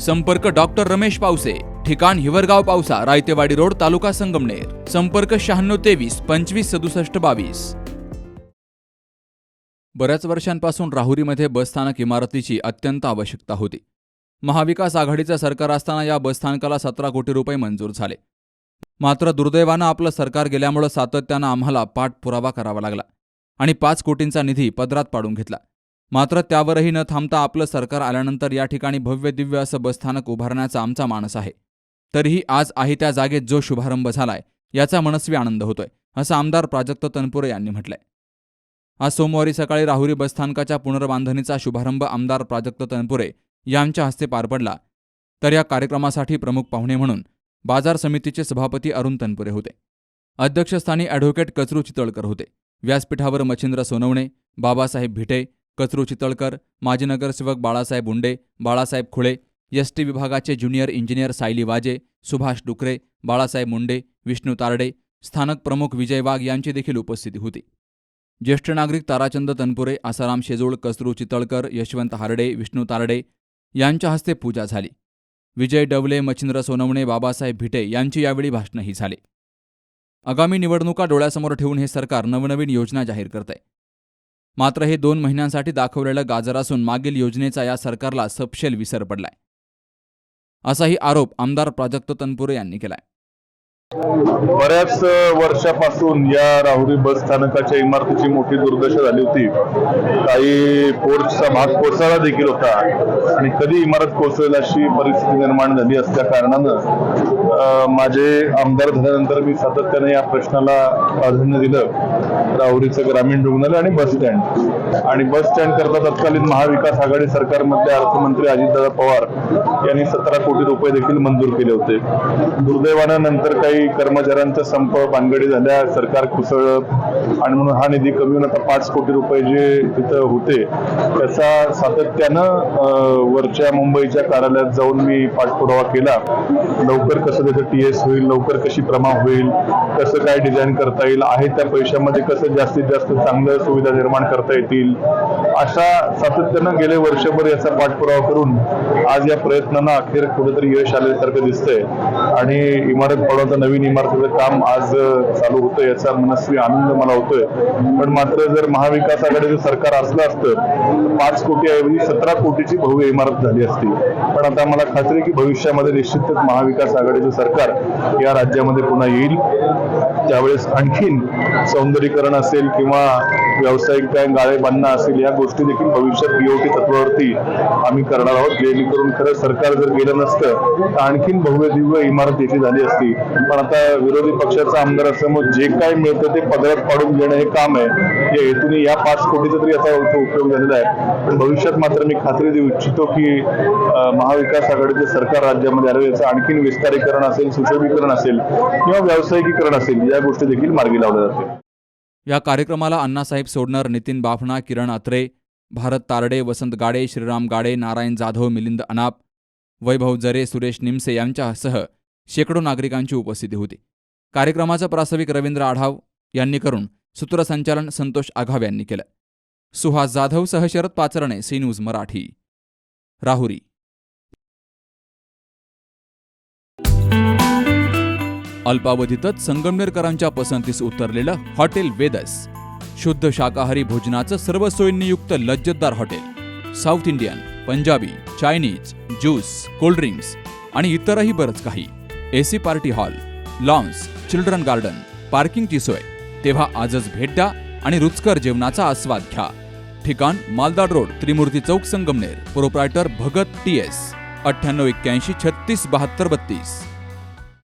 संपर्क डॉक्टर रमेश पावसे ठिकाण हिवरगाव पावसा रायतेवाडी रोड तालुका संगमनेर. संपर्क शहाण्णव तेवीस पंचवीस सदुसष्ट बावीस. बऱ्याच वर्षांपासून राहुरीमध्ये बसस्थानक इमारतीची अत्यंत आवश्यकता होती. महाविकास आघाडीचं सरकार असताना या बसस्थानकाला सतरा कोटी रुपये मंजूर झाले. मात्र दुर्दैवानं आपलं सरकार गेल्यामुळं सातत्यानं आम्हाला पाठपुरावा करावा लागला आणि पाच कोटींचा निधी पदरात पाडून घेतला. मात्र त्यावरही न थांबता आपलं सरकार आल्यानंतर या ठिकाणी भव्य दिव्य असं बसस्थानक उभारण्याचा आमचा मानस आहे. तरीही आज आहे त्या जागेत जो शुभारंभ झालाय याचा मनस्वी आनंद होतोय असं आमदार प्राजक्त तनपुरे यांनी म्हटलंय. आज सोमवारी सकाळी राहुरी बसस्थानकाच्या पुनर्बांधणीचा शुभारंभ आमदार प्राजक्त तनपुरे यांच्या हस्ते पार पडला. तर या कार्यक्रमासाठी प्रमुख पाहुणे म्हणून बाजार समितीचे सभापती अरुण तनपुरे होते. अध्यक्षस्थानी ॲडव्होकेट कचरू चितळकर होते. व्यासपीठावर मच्छिंद्र सोनवणे बाबासाहेब भिटे कचरू चितळकर माजी नगरसेवक बाळासाहेब उंडे बाळासाहेब खुळे एस टी विभागाचे ज्युनियर इंजिनियर सायली वाजे सुभाष डुकरे बाळासाहेब मुंडे विष्णू तारडे स्थानक प्रमुख विजय वाघ यांची देखील उपस्थिती होती. ज्येष्ठ नागरिक ताराचंद तनपुरे आसाराम शेजूळ कचरू चितळकर यशवंत हार्डे विष्णू तारडे यांच्या हस्ते पूजा झाली. विजय डवले मच्छिंद्र सोनवणे बाबासाहेब भिटे यांची यावेळी भाषणंही झाली. आगामी निवडणुका डोळ्यासमोर ठेवून हे सरकार नवनवीन योजना जाहीर करत आहे मात्र हे दोन महिन्यांसाठी दाखवलेलं गाजर असून मागील योजनेचा या सरकारला सपशेल विसर पडलाय. असाही आरोप आमदार प्राजक्त तनपुरे यांनी केलाय. बऱ्याच वर्षापासून या राहुरी बस स्थानकाच्या इमारतीची मोठी दुर्दशा झाली होती. काही पोर्चचा भाग कोसळला देखील होता. आणि कधी इमारत कोसळेल अशी परिस्थिती निर्माण झाली असल्या कारणानं माझे आमदार झाल्यानंतर मी सातत्याने या प्रश्नाला प्राधान्य दिलं. राहुरीचं ग्रामीण रुग्णालय आणि बस स्टँड. आणि बस स्टँड करता तत्कालीन महाविकास आघाडी सरकारमधले अर्थमंत्री अजितदादा पवार यांनी सतरा कोटी रुपये देखील मंजूर केले होते. दुर्दैवानं नंतर काही कर्मचाऱ्यांचा संप भानगडी झाल्या सरकार कुसळलं आणि म्हणून हा निधी कमी होऊन आता पाच कोटी रुपये जे तिथं होते त्याचा सातत्यानं वरच्या मुंबईच्या कार्यालयात जाऊन मी पाठपुरावा केला. लवकर कसं त्याचं टी एस होईल लवकर कशी प्रमा होईल कसं काय डिझाईन करता येईल आहे त्या पैशामध्ये कसं जास्तीत जास्त चांगल्या सुविधा निर्माण करता येतील अशा सातत्यानं गेले वर्षभर याचा पाठपुरावा करून आज या प्रयत्नांना अखेर कुठेतरी यश आल्यासारखं दिसतंय. आणि इमारत पडवता नवीन इमारतीचं काम आज चालू होतं याचा मनस्वी आनंद मला होतोय. पण मात्र जर महाविकास आघाडीचं सरकार असलं असतं पाच कोटीऐवजी सतरा कोटीची भव्य इमारत झाली असती. पण आता मला खात्री की भविष्यामध्ये निश्चितच महाविकास आघाडीचं सरकार या राज्यामध्ये पुन्हा येईल. त्यावेळेस आणखीन सौंदर्यीकरण असेल किंवा व्यावसायिक बँक गाळे बांधणं असेल या गोष्टी देखील भविष्यात बीओटी तत्वावरती आम्ही करणार आहोत. जेणेकरून खरं सरकार जर गेलं नसतं तर आणखीन भव्य दिव्य इमारत याची झाली असती. पण आता विरोधी पक्षाचा आमदार असल्यामुळे जे काय मिळतं ते पदरात पाडून घेणं हे काम आहे. या हेतूने या पाच कोटीचा तरी याचा इथं उपयोग झालेला आहे. पण भविष्यात मात्र मी खात्री देऊ इच्छितो की महाविकास आघाडीचे सरकार राज्यामध्ये आलं याचं आणखीन विस्तारीकरण असेल सुशोभीकरण असेल किंवा व्यावसायिकीकरण असेल या गोष्टी देखील मार्गी लावल्या जातील. या कार्यक्रमाला अण्णासाहेब सोडणार नितीन बाफणा किरण अत्रे भारत तारडे वसंत गाडे श्रीराम गाडे नारायण जाधव मिलिंद अनाप वैभव जरे सुरेश निमसे यांच्यासह शेकडो नागरिकांची उपस्थिती होती. कार्यक्रमाचं प्रास्ताविक रवींद्र आढाव यांनी करून सूत्रसंचालन संतोष आघाव यांनी केलं. सुहास जाधव सह शरद पाचरणे सी न्यूज मराठी. राहुरी. अल्पावधीतच संगमनेरकरांच्या पसंतीस उतरलेलं हॉटेल वेदस शुद्ध शाकाहारी भोजनाचं सर्व सोयींनी युक्त लज्जतदार hotel south Indian Punjabi Chinese juice cold drinks आणि इतरही बरंच काही. AC party hall lawns children garden पार्किंगची सोय. तेव्हा आजच भेट द्या आणि रुचकर जेवणाचा आस्वाद घ्या. ठिकाण Maldad road Trimurti Chowk Sangamner. Proprietor Bhagat T S अठ्ठ्याण्णव एक्क्याऐंशी छत्तीस बहात्तर बत्तीस.